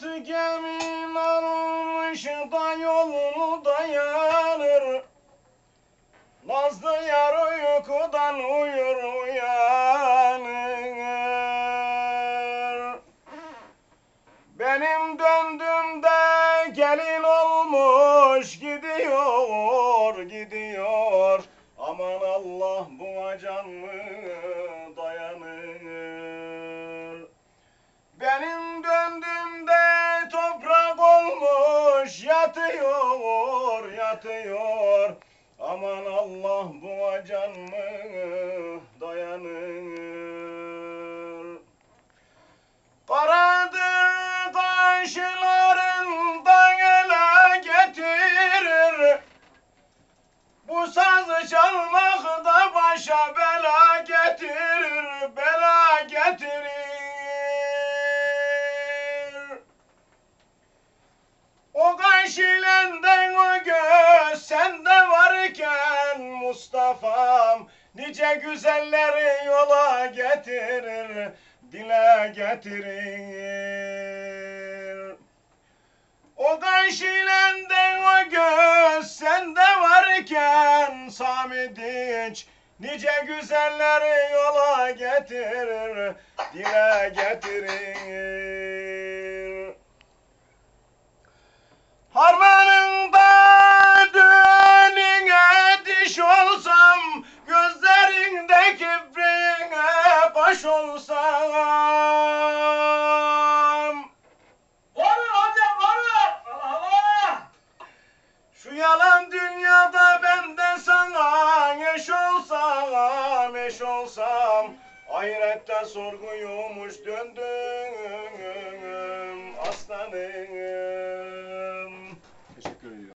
altı gemin almış da yolunu dayanır. Nazlı yar uykudan uyur uyanır. Benim döndüğümde gelin olmuş gidiyor gidiyor. Aman Allah bu can mı yatıyor yatıyor. Aman Allah bu can mı dayanır. Karadır taşlarından ele getirir. Bu sazı çalmak da başa bela O kaş ilenden o göz sende varken Mustafa'm Nice güzelleri yola getirir, dile getirir. O kaş ilenden o göz sende varken Sami Dinç Nice güzelleri yola getirir, dile getirir. Baş olsam Varır hocam. Allah Allah. Şu yalan dünyada ben de sana eş olsam, eş olsam Ahirette sorguymuş döndüm aslanım